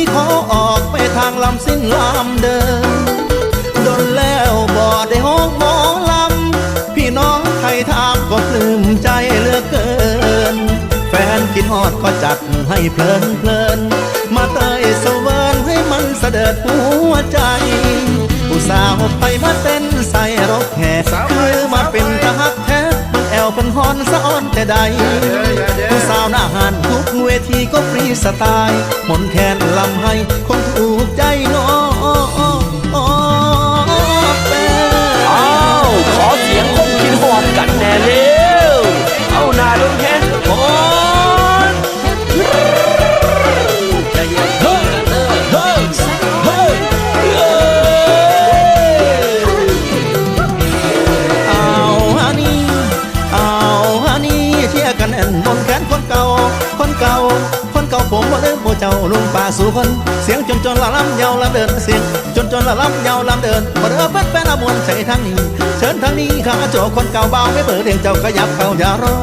้ขอออกไปทางลำสิ้นลำเดินโดนแล้วบ่ได้ห้องหมอลำ พี่น้องใครถามก็ปลื้มใจเหลือเกิน แฟนคิดฮอดก็จัดให้เพลินเพลิน มาเตยเสเวิร์นให้มันเสด็จหัวใจ ผู้สาวไปมาเต้นใส่รถแห่คือมาเฮักแท้ มันแอวเป็นฮอนสะอ้อนแต่ใดผู้สาวหน้าหันทุกเวทีก็ฟรีสไตล์หมนแคนลำให้ สู่คน เสียงจนจนละล้ำยาวลำเดิน เสียงจนจนละล้ำยาวลำเดินบ่เด้อแฟนแฟนละมวนใจทางนี้ เชิญทางนี้ข้าโจคนเก่าเบาไม่เปิดเพลงเจ้าขยับเข้าอย่ารอ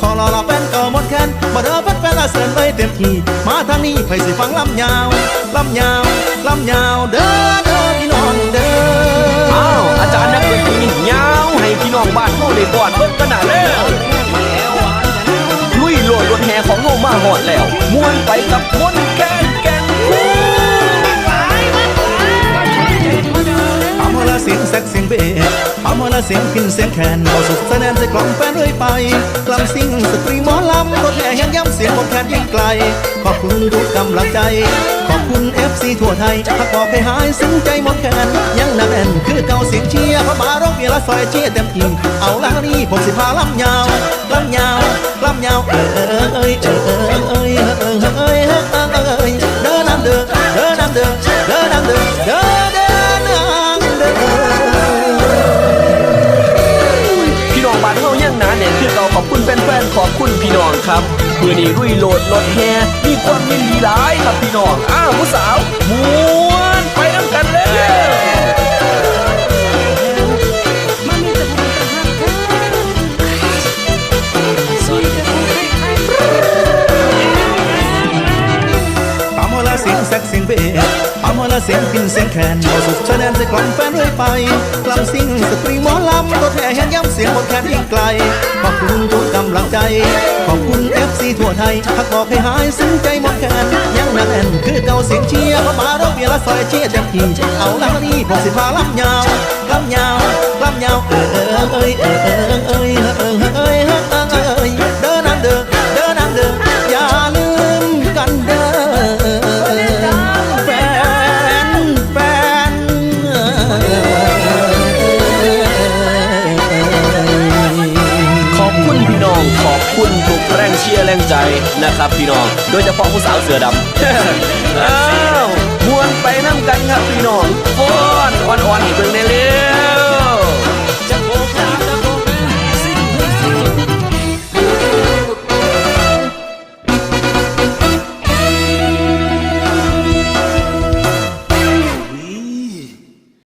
ขอรอละแฟนเก่าหมดแขนบ่เด้อแฟนแฟนละเสินไว้เต็มที่ มาทางนี้ไปสิฟังลำยาวลำยาวลำยาวเด้อเด้อพี่น้องเด้ออ้าวอาจารย์นักดนตรียาวให้พี่น้องบ้านเฮาได้กอดเบิ่งกันน่ะ อดแล้วมวนไปกับมนแคนแกนคูนเอามาละเสียงแซกเสียงเบสเอามาละเสียงพินเสียงแคนเอาสุดแสดงใจกล่อมแฟนเรื่อยไปกลำซิ่งสตรีหมอลำรถแห่ยังย้ำเสียงบนแคนยิ่งไกล ขอบคุณทุกกำลังใจ ขอบคุณ FC ทั่วไทยพักบอกให้หายซึ้งใจหมดแคนยังหนักแน่นคือเก่าเสียงเชียร์เข้ามาร้องเบียร์ละซอยเชียร์เต็มทีเอาละนี่ผมสิพาลำยาวลำยาวลำยาวเอ้ยเออเอ้ยเอ้ คุณพี่น้องครับเมื่อนี้ลุยโหลดรถแฮมีความยินดีหลายครับพี่น้องอ้าวผู้สาวมวนไปนำกันเลย เสียงพินเสียงแคนเอาสุดชะแนนจะกล่อมแฟนเรื่อยไปกลำซิ่งสตรีหมอลำรถแห่แห่ย้ำเสียงบนแคนยิ่งไกล ขอบคุณทุกกำลังใจ ขอบคุณ FC ทั่วไทยพักบอกให้หายซึ้งใจหมดแคนยังหนักแน่นคือเก่าเสียงเชียร์เข้ามาเราเบียร์ละซอยเชียร์เต็มที่เอาละนี่ผมสิพาลำยาวลำยาวลำยาวเออเออเอ้ยเออเออเอ้ยเออเออเอ้ย เชียร์แรงใจนะครับพี่น้อง โดยเฉพาะผู้สาวเสือดำอ้าวมวนไปน้ำกันครับพี่น้องฟ้อนอ่อนๆอีกเพิ่งได้เร็